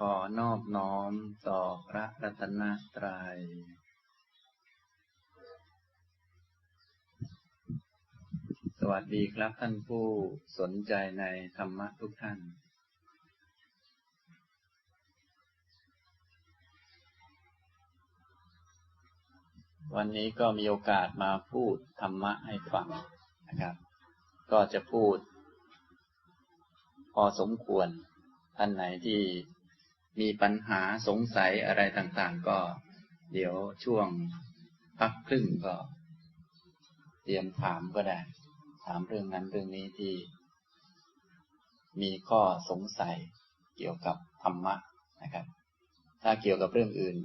ขอนอบน้อมต่อพระรัตนตรัย สวัสดีครับท่านผู้สนใจในธรรมะทุกท่าน วันนี้ก็มีโอกาสมาพูดธรรมะให้ฟังนะครับ ก็จะพูด พอสมควรท่านไหนที่ มีปัญหาสงสัยอะไรต่างๆ ก็ เดี๋ยวช่วงพักครึ่งก็ เตรียมถามก็ได้ ถามเรื่องนั้นเรื่องนี้ที่ มีข้อสงสัยเกี่ยวกับธรรมะนะครับ ถ้าเกี่ยวกับเรื่องอื่น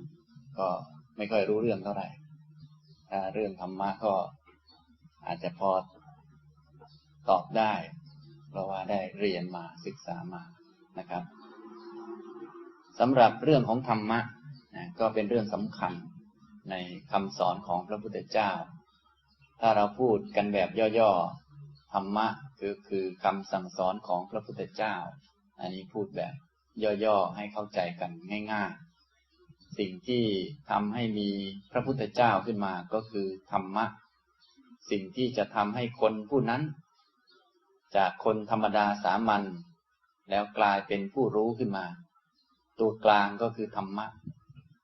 ก็ไม่ค่อยรู้เรื่องเท่าไหร่ถ้าเรื่องธรรมะก็อาจจะพอตอบได้ เพราะว่าได้เรียนมาศึกษามานะครับ สำหรับเรื่องของธรรมะนะก็เป็นเรื่องสำคัญในคำสอนของพระพุทธเจ้า ถ้าเราพูดกันแบบย่อๆธรรมะคือคือคำสั่งสอนของพระพุทธเจ้า อันนี้พูดแบบย่อๆให้เข้าใจกันง่าย ๆ สิ่งที่ทำให้มีพระพุทธเจ้าขึ้นมาก็คือธรรมะ สิ่งที่จะทำให้คนผู้นั้น จากคนธรรมดาสามัญแล้วกลายเป็นผู้รู้ขึ้นมา ตัวกลางก็คือธรรมะ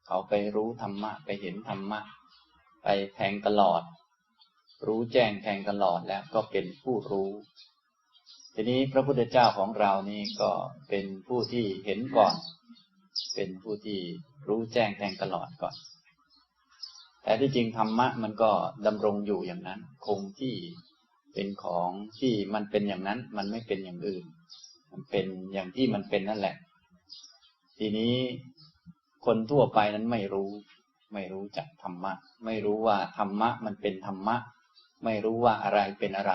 เขาไปรู้ธรรมะ ไปเห็นธรรมะ ไปแทงตลอด รู้แจ้งแทงตลอดแล้วก็เป็นผู้รู้ ทีนี้พระพุทธเจ้าของเรานี่ก็เป็นผู้ที่เห็นก่อน เป็นผู้ที่รู้แจ้งแทงตลอดก่อน แต่ที่จริงธรรมะมันก็ดำรงอยู่อย่างนั้น คงที่เป็นของที่มันเป็นอย่างนั้น มันไม่เป็นอย่างอื่น มันเป็นอย่างที่มันเป็นนั่นแหละ ทีนี้คนทั่วไปนั้นไม่รู้ ไม่รู้จักธรรมะ ไม่รู้ว่าธรรมะมันเป็นธรรมะ ไม่รู้ว่าอะไรเป็นอะไร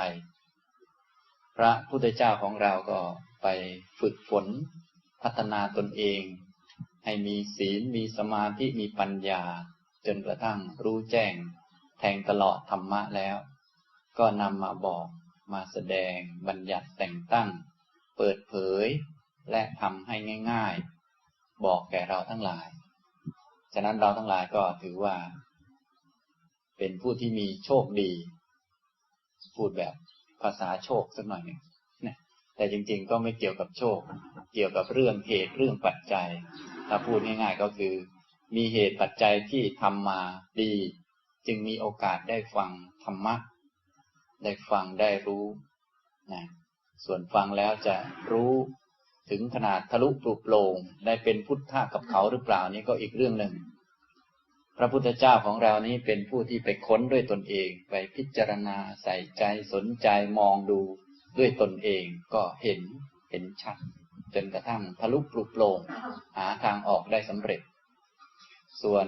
พระพุทธเจ้าของเราก็ไปฝึกฝนพัฒนาตนเอง ให้มีศีลมีสมาธิมีปัญญา จนกระทั่งรู้แจ้ง แทงตลอดธรรมะแล้ว ก็นำมาบอกมาแสดงบัญญัติแต่งตั้ง เปิดเผย และทำให้ง่าย ๆ บอกแก่เราทั้งหลาย ฉะนั้นเราทั้งหลายก็ถือว่า เป็นผู้ที่มีโชคดี พูดแบบภาษาโชคสักหน่อยหนึ่งนะแต่จริง ๆ ก็ไม่เกี่ยวกับโชค เกี่ยวกับเรื่องเหตุเรื่องปัจจัย ถ้าพูดง่ายๆก็คือ มีเหตุปัจจัยที่ทำมาดี จึงมีโอกาสได้ฟังธรรมะ ได้ฟังได้รู้นะส่วนฟังแล้วจะรู้ ถึงขนาดทะลุปลุกโปร่งได้เป็นพุทธะกับเขาหรือเปล่านี่ก็อีกเรื่องหนึ่ง พระพุทธเจ้าของเรานี้เป็นผู้ที่ไปค้นด้วยตนเอง ไปพิจารณาใส่ใจสนใจมองดูด้วยตนเองก็เห็นเห็นชัดจนกระทั่งทะลุปลุกโปร่งหาทางออกได้สำเร็จ ส่วน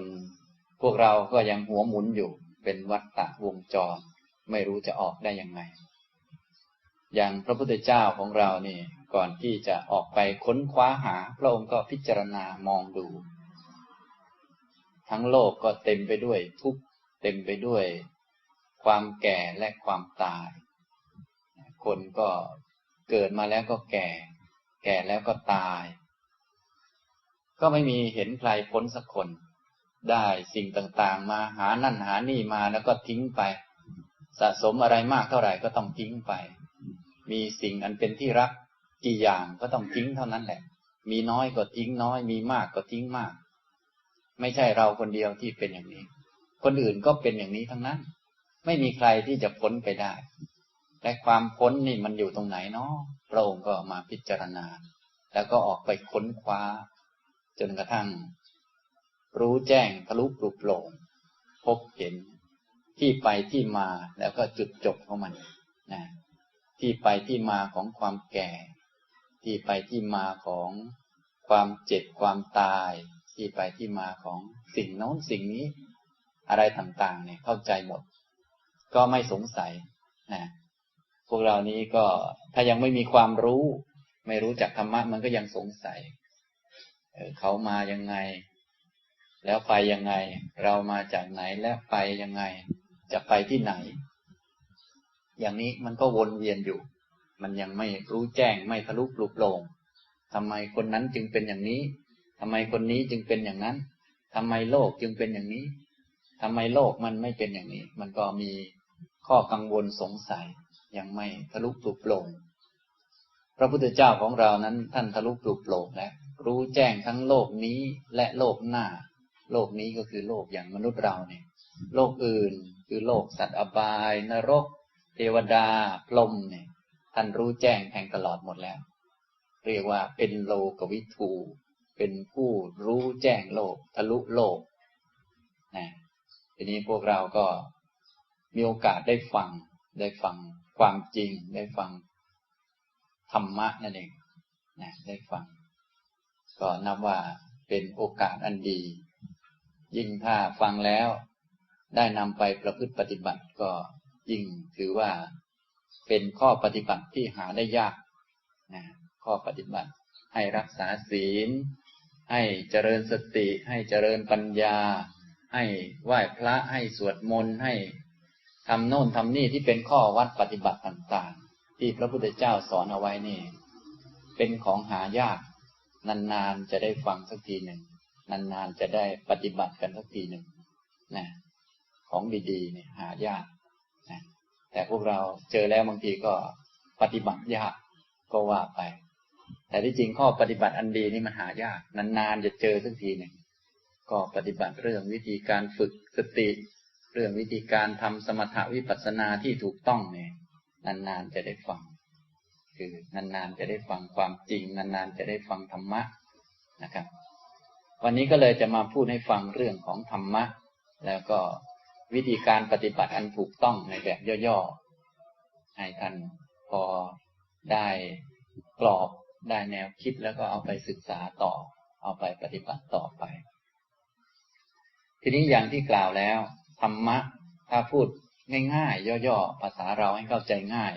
พวกเราก็ยังหัวหมุนอยู่เป็นวัฏฏะวงจร ไม่รู้จะออกได้ยังไง อย่างพระพุทธเจ้าของเรานี่ ก่อนที่จะออกไปค้นคว้าหา พระองค์ก็พิจารณามองดู ทั้งโลกก็เต็มไปด้วยทุกข์เต็มไปด้วย ความแก่และความตาย คนก็เกิดมาแล้วก็แก่ แก่แล้วก็ตาย ก็ไม่มีเห็นใครพ้นสักคน ได้สิ่งต่างๆ มาหานั่นหานี่มาแล้วก็ทิ้งไป สะสมอะไรมากเท่าไหร่ก็ต้องทิ้งไป มีสิ่งอันเป็นที่รัก กี่อย่างก็ต้องทิ้งเท่านั้นแหละ มีน้อยก็ทิ้งน้อย มีมากก็ทิ้งมาก ไม่ใช่เราคนเดียวที่เป็นอย่างนี้ คนอื่นก็เป็นอย่างนี้ทั้งนั้น ไม่มีใครที่จะพ้นไปได้ และความพ้นนี่มันอยู่ตรงไหนเนาะพระองค์ก็มาพิจารณา แล้วก็ออกไปค้นคว้า จนกระทั่ง รู้แจ้งทะลุปลุกโปร่งพบเห็นที่ไปที่มาแล้วก็จุดจบของมันนะที่ไปที่มาของความแก่ ที่ไปที่มาของความเจ็บความตาย ที่ไปที่มาของสิ่งโน้นสิ่งนี้ อะไรต่างๆ เนี่ยเข้าใจหมด ก็ไม่สงสัยนะพวกเรานี้ก็ถ้ายังไม่มีความรู้ ไม่รู้จักธรรมะมันก็ยังสงสัยเเขามายังไง แล้วไปยังไง เรามาจากไหนแล้วไปยังไง จะไปที่ไหน อย่างนี้มันก็วนเวียนอยู่ มันยังไม่รู้แจ้งไม่ทะลุปลุกโปร่งทำไมคนนั้นจึงเป็นอย่างนี้ททำไมคนนี้จึงเป็นอย่างนั้นทำไมโลกจึงเป็นอย่างนี้ทำไมโลกมันไม่เป็นอย่างนี้ มันก็มีข้อกังวลสงสัยยังไม่ทะลุปลุกโปร่งพระพุทธเจ้าของเรานั้นท่านทะลุปลุกโปร่งแล้วรู้แจ้งทั้งโลกนี้และโลกหน้า โลกนี้ก็คือโลกอย่างมนุษย์เราเนี่ย โลกอื่นคือโลกสัตว์อบาย นรก เทวดาพรหมเนี่ย ท่านรู้แจ้งแทงตลอดหมดแล้ว เรียกว่าเป็นโลกวิทูเป็นผู้รู้แจ้งโลก ทะลุโลกนะทีนี้พวกเราก็มีโอกาสได้ฟัง ได้ฟังความจริง ได้ฟังธรรมะนั่นเองนะได้ฟัง ก็นับว่าเป็นโอกาสอันดี ยิ่งถ้าฟังแล้ว ได้นำไปประพฤติปฏิบัติก็ยิ่งถือว่า เป็นข้อปฏิบัติที่หาได้ยากนะข้อปฏิบัติให้รักษาศีล ให้เจริญสติ ให้เจริญปัญญา ให้ไหว้พระให้สวดมนต์ให้ทำโน่นทำนี่ที่เป็นข้อวัดปฏิบัติต่างๆ ที่พระพุทธเจ้าสอนเอาไว้นี่ เป็นของหายาก นานๆจะได้ฟังสักทีหนึ่งนานๆจะได้ปฏิบัติกันสักทีหนึ่งนะของดีๆเนี่ยหายาก แต่พวกเราเจอแล้วบางทีก็ปฏิบัติยากก็ว่าไป แต่ที่จริงข้อปฏิบัติอันดีนี่มันหายาก นานๆจะเจอสักทีหนึ่งก็ปฏิบัติเรื่องวิธีการฝึกสติ เรื่องวิธีการทำสมถวิปัสสนาที่ถูกต้องเนี่ยนานๆจะได้ฟัง คือนานๆจะได้ฟังความจริง นานๆจะได้ฟังธรรมะนะครับ วันนี้ก็เลยจะมาพูดให้ฟังเรื่องของธรรมะ แล้วก็ วิธีการปฏิบัติอันถูกต้องในแบบย่อๆ ให้ท่านพอได้กรอบได้แนวคิดแล้วก็เอาไปศึกษาต่อ เอาไปปฏิบัติต่อไป ทีนี้อย่างที่กล่าวแล้วธรรมะถ้าพูดง่ายๆ ย่อๆ ภาษาเราให้เข้าใจง่าย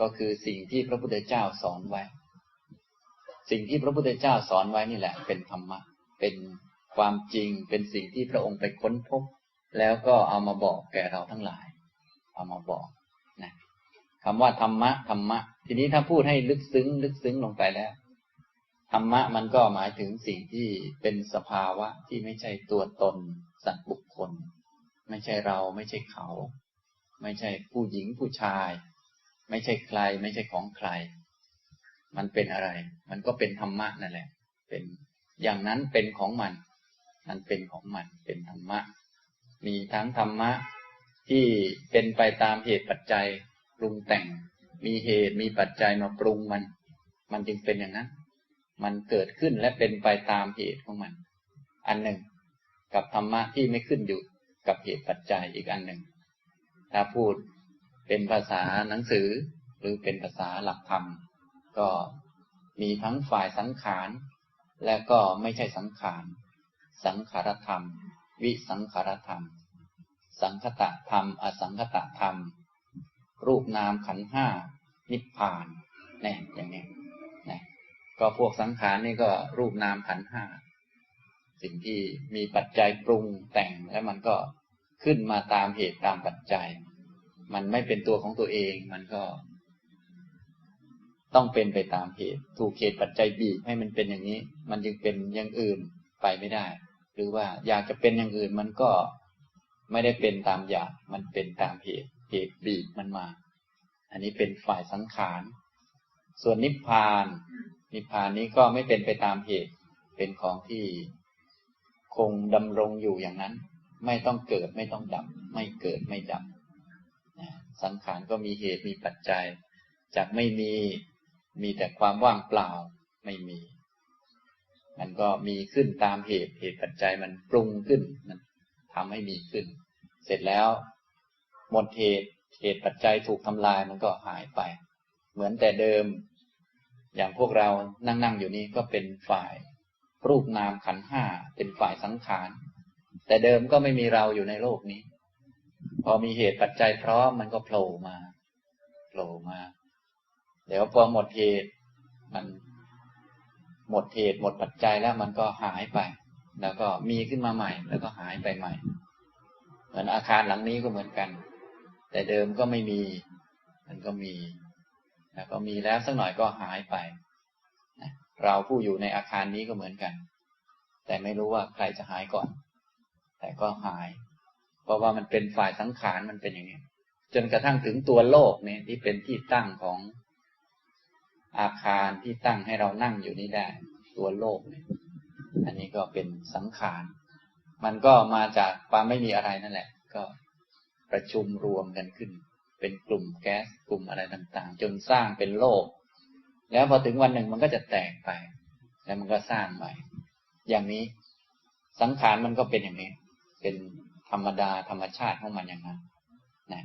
ก็คือสิ่งที่พระพุทธเจ้าสอนไว้ สิ่งที่พระพุทธเจ้าสอนไว้นี่แหละ เป็นธรรมะ เป็นความจริง เป็นสิ่งที่พระองค์ไปค้นพบ แล้วก็เอามาบอกแก่เราทั้งหลาย เอามาบอกนะคำว่าธรรมะธรรมะ ทีนี้ถ้าพูดให้ลึกซึ้ง ลึกซึ้งลงไปแล้วธรรมะมันก็หมายถึงสิ่งที่เป็นสภาวะที่ไม่ใช่ตัวตนสัตว์บุคคล ไม่ใช่เราไม่ใช่เขา ไม่ใช่ผู้หญิงผู้ชาย ไม่ใช่ใคร ไม่ใช่ของใคร มันเป็นอะไร มันก็เป็นธรรมะนั่นแหละ เป็นอย่างนั้นเป็นของมัน มันเป็นของมันเป็นธรรมะ มีทั้งธรรมะที่เป็นไปตามเหตุปัจจัยปรุงแต่ง มีเหตุมีปัจจัยมาปรุงมัน มันจึงเป็นอย่างนั้น มันเกิดขึ้นและเป็นไปตามเหตุของมัน อันหนึ่ง กับธรรมะที่ไม่ขึ้นอยู่กับเหตุปัจจัยอีกอันหนึ่ง ถ้าพูดเป็นภาษาหนังสือหรือเป็นภาษาหลักธรรม ก็มีทั้งฝ่ายสังขาร และก็ไม่ใช่สังขาร สังขารธรรม วิสังขารธรรม สังคตะธรรม อสังคตะธรรม รูปนามขันห้า นิพพานเนี่ยอย่างนี้นะก็พวกสังขารนี่ก็รูปนามขันห้า สิ่งที่มีปัจจัยปรุงแต่งแล้วมันก็ขึ้นมาตามเหตุตามปัจจัย มันไม่เป็นตัวของตัวเอง มันก็ ต้องเป็นไปตามเหตุ ถูกเหตุปัจจัยบีบให้มันเป็นอย่างนี้ มันจึงเป็นอย่างอื่นไปไม่ได้ หรือว่าอยากจะเป็นอย่างอื่นมันก็ไม่ได้เป็นตามอยาก มันเป็นตามเหตุ เหตุบีบมันมา อันนี้เป็นฝ่ายสังขาร ส่วนนิพพาน นิพพานนี้ก็ไม่เป็นไปตามเหตุ เป็นของที่คงดำรงอยู่อย่างนั้น ไม่ต้องเกิดไม่ต้องดับ ไม่เกิดไม่ดับ สังขารก็มีเหตุมีปัจจัย จากไม่มี มีแต่ความว่างเปล่า ไม่มี มันก็มีขึ้นตามเหตุเหตุปัจจัยมันปรุงขึ้นมันทำให้มีขึ้น เสร็จแล้ว หมดเหตุเหตุปัจจัยถูกทำลายมันก็หายไป เหมือนแต่เดิม อย่างพวกเรานั่งนั่งอยู่นี้ก็เป็นฝ่ายรูปนามขันห้าเป็นฝ่ายสังขาร แต่เดิมก็ไม่มีเราอยู่ในโลกนี้ พอมีเหตุปัจจัยพร้อมมันก็โผล่มาโผล่มา เดี๋ยวพอหมดเหตุมัน หมดเหตุหมดปัจจัยแล้วมันก็หายไป แล้วก็มีขึ้นมาใหม่ แล้วก็หายไปใหม่ เหมือนอาคารหลังนี้ก็เหมือนกัน แต่เดิมก็ไม่มี มันก็มี แล้วก็มีแล้วสักหน่อยก็หายไป เราผู้อยู่ในอาคารนี้ก็เหมือนกัน แต่ไม่รู้ว่าใครจะหายก่อน แต่ก็หาย เพราะว่ามันเป็นฝ่ายสังขารมันเป็นอย่างนี้จนกระทั่งถึงตัวโลกเนี่ยที่เป็นที่ตั้งของ อาคารที่ตั้งให้เรานั่งอยู่นี่ได้ ตัวโลกเนี่ยอันนี้ก็เป็นสังขาร มันก็มาจากความไม่มีอะไรนั่นแหละ ก็ประชุมรวมกันขึ้น เป็นกลุ่มแก๊สกลุ่มอะไรต่างๆ จนสร้างเป็นโลก แล้วพอถึงวันหนึ่งมันก็จะแตกไป แล้วมันก็สร้างใหม่ อย่างนี้สังขารมันก็เป็นอย่างนี้ เป็นธรรมดาธรรมชาติของมันอย่างนั้นนะ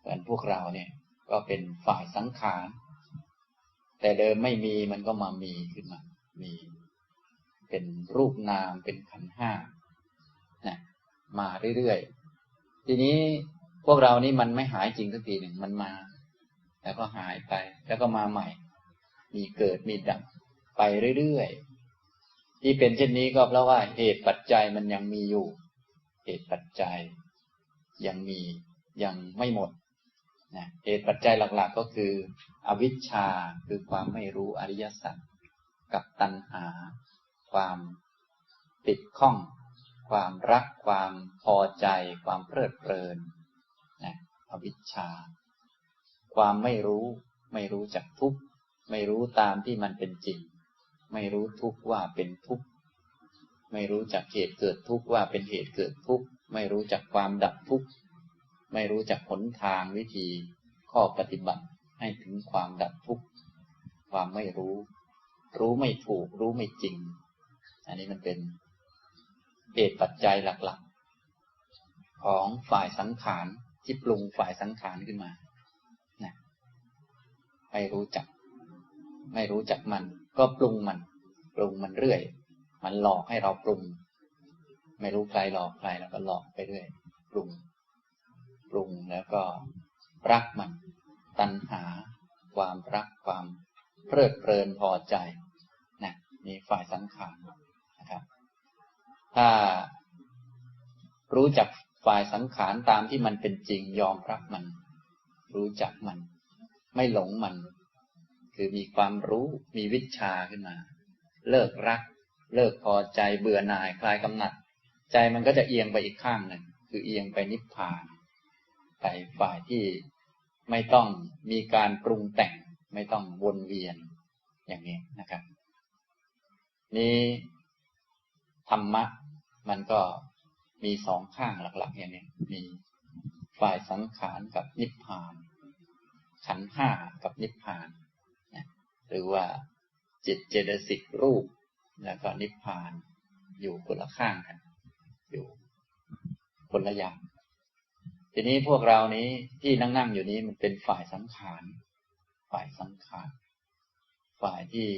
เหมือนพวกเราเนี่ยก็เป็นฝ่ายสังขาร แต่เดิมไม่มีมันก็มามีขึ้นมา มี เป็นรูปนามเป็นขันห้านะมาเรื่อยๆ ทีนี้พวกเรานี่มันไม่หายจริงสักทีหนึ่งมันมา แล้วก็หายไป แล้วก็มาใหม่ มีเกิดมีดับไปเรื่อยๆ ที่เป็นเช่นนี้ก็เพราะว่าเหตุปัจจัยมันยังมีอยู่ เหตุปัจจัยยังมียังไม่หมด นะเหตุปัจจัยหลักๆก็คือ อวิชชาคือความไม่รู้อริยสัจกับตัณหา ความติดข้อง ความรัก ความพอใจ ความเพลิดเพลินนะอวิชชา ความไม่รู้ ไม่รู้จักทุกข์ไม่รู้ตามที่มันเป็นจริง ไม่รู้ทุกข์ว่าเป็นทุกข์ไม่รู้จักเหตุเกิดทุกข์ว่าเป็นเหตุเกิดทุกข์ไม่รู้จักความดับทุกข์ ไม่รู้จักหนทางวิธีข้อปฏิบัติให้ถึงความดับทุกข์ความไม่รู้ รู้ไม่ถูก รู้ไม่จริง อันนี้มันเป็นเหตุปัจจัยหลักๆ ของฝ่ายสังขารที่ปรุงฝ่ายสังขารขึ้นมานะไม่รู้จัก ไม่รู้จักมัน ก็ปรุงมัน ปรุงมันเรื่อย มันหลอกให้เราปรุง ไม่รู้ใครหลอกใครแล้วก็หลอกไปเรื่อย ปรุง ปรุงแล้วก็รักมัน ตัณหา ความรักความเพลิดเพลินพอใจนะนี่ฝ่ายสังขารนะครับ ถ้ารู้จักฝ่ายสังขารตามที่มันเป็นจริงยอมรับมัน รู้จักมัน ไม่หลงมัน คือมีความรู้มีวิชาขึ้นมา เลิกรัก เลิกพอใจเบื่อหน่ายคลายกำหนัด ใจมันก็จะเอียงไปอีกข้างหนึ่งคือเอียงไปนิพพาน ไปฝ่ายที่ไม่ต้องมีการปรุงแต่ง ไม่ต้องวนเวียนอย่างนี้นะครับ นี้ธรรมะมันก็มีสองข้างหลัก ๆ อย่างนี้มีฝ่ายสังขารกับนิพพาน ขันห้ากับนิพพานนะหรือว่าจิตเจตสิกรูป แล้วก็นิพพานอยู่คนละข้างกันอยู่คนละอย่าง ทีนี้พวกเรานี้ที่นั่งนั่งอยู่นี้มันเป็นฝ่ายสังขาร ฝ่ายสังขาร ฝ่ายที่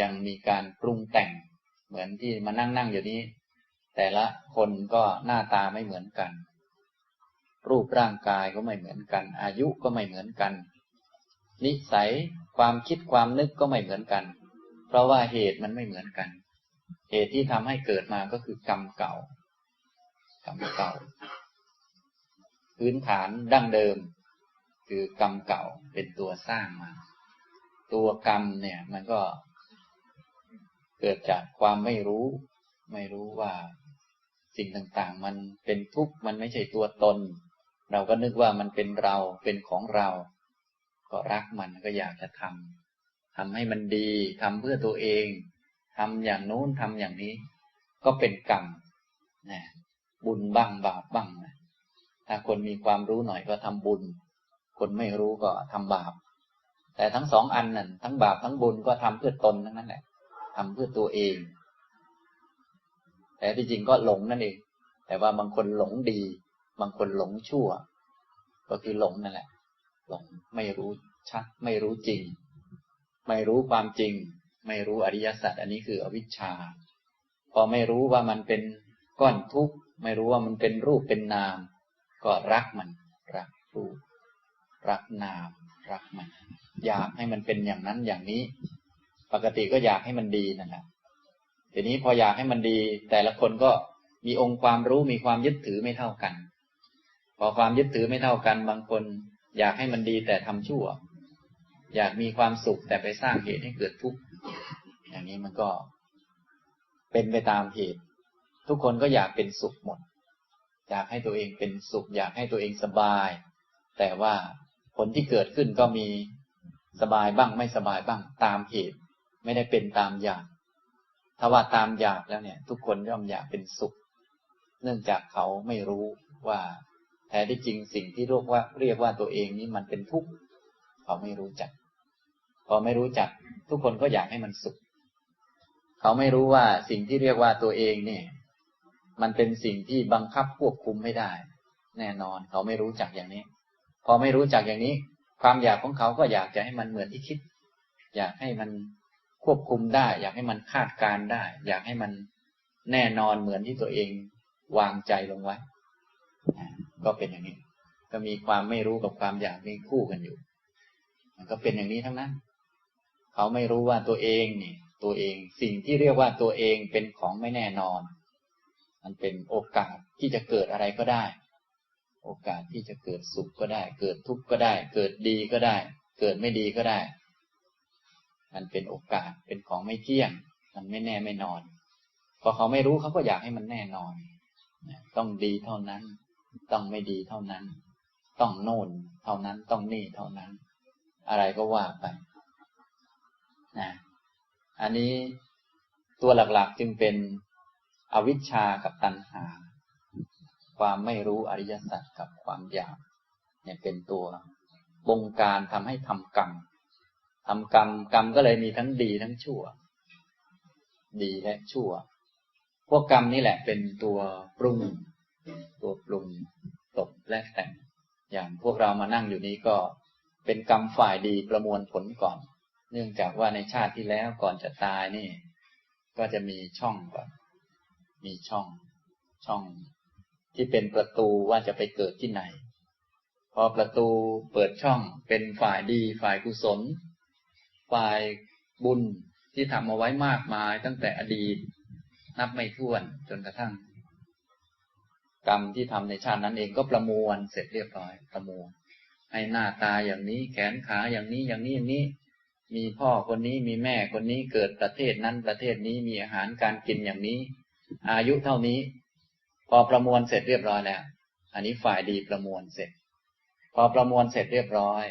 ยังมีการปรุงแต่ง เหมือนที่มานั่งนั่งอยู่นี้ แต่ละคนก็หน้าตาไม่เหมือนกัน รูปร่างกายก็ไม่เหมือนกัน อายุก็ไม่เหมือนกัน นิสัยความคิดความนึกก็ไม่เหมือนกัน เพราะว่าเหตุมันไม่เหมือนกัน เหตุที่ทำให้เกิดมาก็คือกรรมเก่า กรรมเก่า พื้นฐานดั้งเดิม คือกรรมเก่าเป็นตัวสร้างมา ตัวกรรมเนี่ย มันก็เกิดจากความไม่รู้ ไม่รู้ว่าสิ่งต่างๆ มันเป็นทุกข์มันไม่ใช่ตัวตน เราก็นึกว่ามันเป็นเราเป็นของเรา ก็รักมันก็อยากจะทำทำให้มันดีทำเพื่อตัวเองทำอย่างโน้นทำอย่างนี้ ก็เป็นกรรมนะบุญบ้างบาปบ้างนะ ถ้าคนมีความรู้หน่อยก็ทำบุญ คนไม่รู้ก็ทำบาป แต่ทั้งสองอันนั่นทั้งบาปทั้งบุญก็ทำเพื่อตนทั้งนั้นแหละทำเพื่อตัวเอง แต่ที่จริงก็หลงนั่นเอง แต่ว่าบางคนหลงดี บางคนหลงชั่ว ก็คือหลงนั่นแหละ หลงไม่รู้ชัด ไม่รู้จริง ไม่รู้ความจริง ไม่รู้อริยสัจอันนี้คืออวิชชา พอไม่รู้ว่ามันเป็นก้อนทุกข์ ไม่รู้ว่ามันเป็นรูปเป็นนาม ก็รักมัน รักรูปรักนาม รักมัน อยากให้มันเป็นอย่างนั้นอย่างนี้ ปกติก็อยากให้มันดีนั่นแหละทีนี้พออยากให้มันดี แต่ละคนก็มีองค์ความรู้มีความยึดถือไม่เท่ากัน พอความยึดถือไม่เท่ากัน บางคน อยากให้มันดีแต่ทำชั่ว อยากมีความสุขแต่ไปสร้างเหตุให้เกิดทุกข์อย่างนี้มันก็เป็นไปตามเหตุ ทุกคนก็อยากเป็นสุขหมด อยากให้ตัวเองเป็นสุข อยากให้ตัวเองสบาย แต่ว่าผลที่เกิดขึ้นก็มีสบายบ้างไม่สบายบ้างตามเหตุ ไม่ได้เป็นตามอยากถ้าว่าตามอยากแล้วเนี่ย ทุกคนย่อมอยากเป็นสุข เนื่องจากเขาไม่รู้ว่าแท้ที่จริงสิ่งที่เรียกว่าเรียกว่าตัวเองนี้มันเป็นทุกข์เขาไม่รู้จักพอไม่รู้จัก ทุกคนก็อยากให้มันสุข เขาไม่รู้ว่าสิ่งที่เรียกว่าตัวเองเนี่ย มันเป็นสิ่งที่บังคับควบคุมไม่ได้ แน่นอนเขาไม่รู้จักอย่างนี้ พอไม่รู้จักอย่างนี้ ความอยากของเขาก็อยากจะให้มันเหมือนที่คิด อยากให้มันควบคุมได้ อยากให้มันคาดการได้ อยากให้มันแน่นอนเหมือนที่ตัวเองวางใจลงไว้ก็เป็นอย่างนี้ ก็มีความไม่รู้กับความอยากนี่คู่กันอยู่ มันก็เป็นอย่างนี้ทั้งนั้น เขาไม่รู้ว่าตัวเองนี่ ตัวเองสิ่งที่เรียกว่าตัวเองเป็นของไม่แน่นอน มันเป็นโอกาสที่จะเกิดอะไรก็ได้ โอกาสที่จะเกิดสุขก็ได้ เกิดทุกข์ก็ได้ เกิดดีก็ได้ เกิดไม่ดีก็ได้ มันเป็นโอกาสเป็นของไม่เที่ยง มันไม่แน่ไม่นอน พอเขาไม่รู้เขาก็อยากให้มันแน่นอน ต้องดีเท่านั้น ต้องไม่ดีเท่านั้น ต้องโน่นเท่านั้น ต้องนี่เท่านั้น อะไรก็ว่าไปนะอันนี้ตัวหลักๆจึงเป็น อวิชชากับตัณหา ความไม่รู้อริยสัจกับความอยากเนี่ยเป็นตัวบงการทำให้ทำกรรมทำกรรมกรรมก็เลยมีทั้งดีทั้งชั่ว ดีและชั่ว พวกกรรมนี่แหละเป็นตัวปรุง ตัวปรุงตกและแต่ง อย่างพวกเรามานั่งอยู่นี้ก็เป็นกรรมฝ่ายดีประมวลผลก่อน เนื่องจากว่าในชาติที่แล้วก่อนจะตายนี่ ก็จะมีช่องก่อน มีช่องช่องที่เป็นประตูว่าจะไปเกิดที่ไหน พอประตูเปิดช่องเป็นฝ่ายดีฝ่ายกุศล ฝ่ายบุญที่ทำเอาไว้มากมายตั้งแต่อดีต นับไม่ถ้วนจนกระทั่ง กรรมที่ทำในชาตินั้นเองก็ประมวลเสร็จเรียบร้อยประมวลให้หน้าตาอย่างนี้แขนขาอย่างนี้อย่างนี้อย่างนี้ มีพ่อคนนี้มีแม่คนนี้เกิดประเทศนั้นประเทศนี้มีอาหารการกินอย่างนี้ อายุเท่านี้ พอประมวลเสร็จเรียบร้อยแล้ว อันนี้ฝ่ายดีประมวลเสร็จ พอประมวลเสร็จเรียบร้อย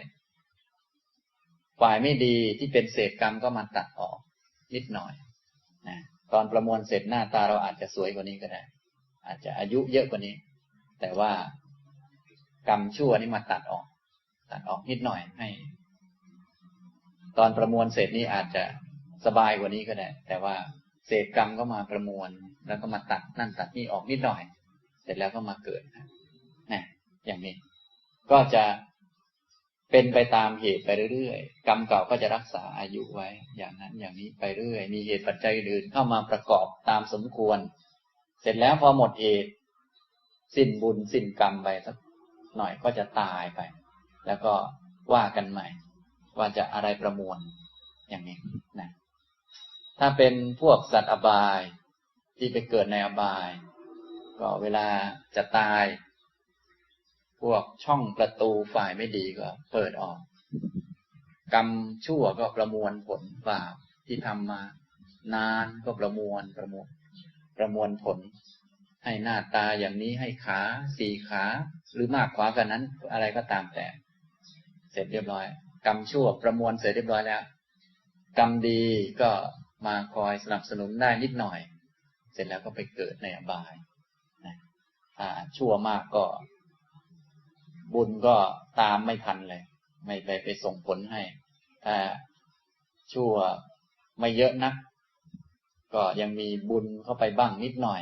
ฝ่ายไม่ดีที่เป็นเศษกรรมก็มาตัดออก นิดหน่อยนะตอนประมวลเสร็จหน้าตาเราอาจจะสวยกว่านี้ก็ได้ อาจจะอายุเยอะกว่านี้ แต่ว่ากรรมชั่วนี่มาตัดออก ตัดออกนิดหน่อยให้ ตอนประมวลเสร็จนี่อาจจะสบายกว่านี้ก็ได้ แต่ว่า เศษกรรมก็มาประมวล แล้วก็มาตัดนั่นตัดนี่ออกนิดหน่อย เสร็จแล้วก็มาเกิดนะอย่างนี้ ก็จะเป็นไปตามเหตุไปเรื่อยๆ กรรมเก่าก็จะรักษาอายุไว้ อย่างนั้นอย่างนี้ไปเรื่อย มีเหตุปัจจัยอื่นเข้ามาประกอบตามสมควร เสร็จแล้วพอหมดเหตุ สิ้นบุญสิ้นกรรมไปสักหน่อยก็จะตายไป แล้วก็ว่ากันใหม่ ว่าจะอะไรประมวลอย่างนี้นะ ถ้าเป็นพวกสัตว์อบาย ที่ไปเกิดในอบาย ก็เวลาจะตาย พวกช่องประตูฝ่ายไม่ดีก็เปิดออก กรรมชั่วก็ประมวลผลบาปที่ทำมานานก็ประมวลประมวลประมวลผล ให้หน้าตาอย่างนี้ให้ขาสี่ขา หรือมากกว่ากันนั้นอะไรก็ตามแต่ เสร็จเรียบร้อย กรรมชั่วประมวลเสร็จเรียบร้อยแล้ว กรรมดีก็ มาคอยสนับสนุนได้นิดหน่อย เสร็จแล้วก็ไปเกิดในอบายนะถ้าชั่วมากก็ บุญก็ตามไม่ทันเลย ไม่ไปไปส่งผลให้ถ้าชั่วไม่เยอะนัก ก็ยังมีบุญเข้าไปบ้างนิดหน่อย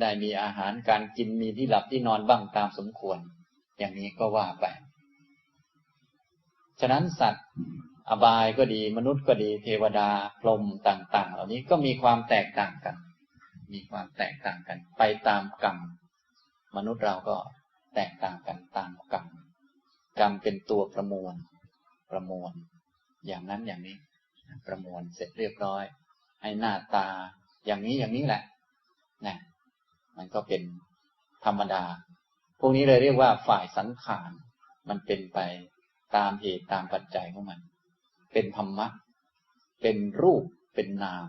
ได้มีอาหารการกินมีที่หลับที่นอนบ้างตามสมควร อย่างนี้ก็ว่าไป ฉะนั้นสัตว์ อบายก็ดี มนุษย์ก็ดี เทวดาพรหมต่าง ๆ เหล่านี้ก็มีความแตกต่างกัน มีความแตกต่างกัน ไปตามกรรม มนุษย์เราก็แตกต่างกันตามกรรม กรรมเป็นตัวประมวล ประมวล อย่างนั้นอย่างนี้ ประมวลเสร็จเรียบร้อย ให้หน้าตา อย่างนี้อย่างนี้แหละนะมันก็เป็นธรรมดา พวกนี้เลยเรียกว่าฝ่ายสังขาร มันเป็นไปตามเหตุตามปัจจัยของมัน เป็นธรรมะ เป็นรูปเป็นนาม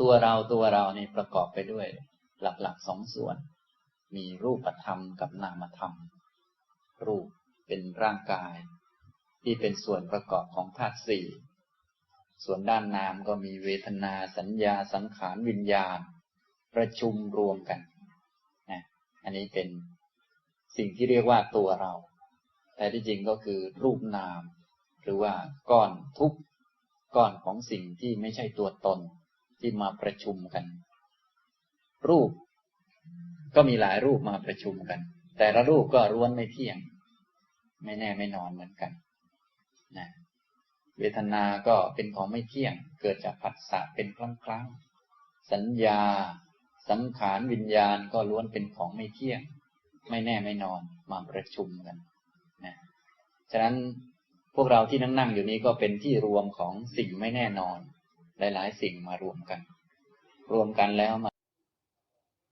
ตัวเราตัวเรานี่ประกอบไปด้วย หลักๆสองส่วน มีรูปธรรมกับนามธรรม รูปเป็นร่างกาย ที่เป็นส่วนประกอบของธาตุสี่ส่วนด้านนามก็มีเวทนาสัญญาสังขารวิญญาณ ประชุมรวมกันนะอันนี้เป็นสิ่งที่เรียกว่าตัวเรา แต่ที่จริงก็คือรูปนาม หรือว่าก้อนทุกก้อนของสิ่งที่ไม่ใช่ตัวตนที่มาประชุมกัน รูป ก็มีหลายรูปมาประชุมกัน แต่ละรูปก็ร้วนไม่เที่ยง ไม่แน่ไม่นอนเหมือนกันนะเวทนาก็เป็นของไม่เที่ยง เกิดจากผัสสะเป็นครั้งครั้งสัญญา สังขารวิญญาณก็ล้วนเป็นของไม่เที่ยง ไม่แน่ไม่นอนมาประชุมกันนะฉะนั้น พวกเราที่นั่งนั่งอยู่นี้ก็เป็นที่รวมของสิ่งไม่แน่นอน หลาย ๆ สิ่งมารวมกัน รวมกันแล้วมา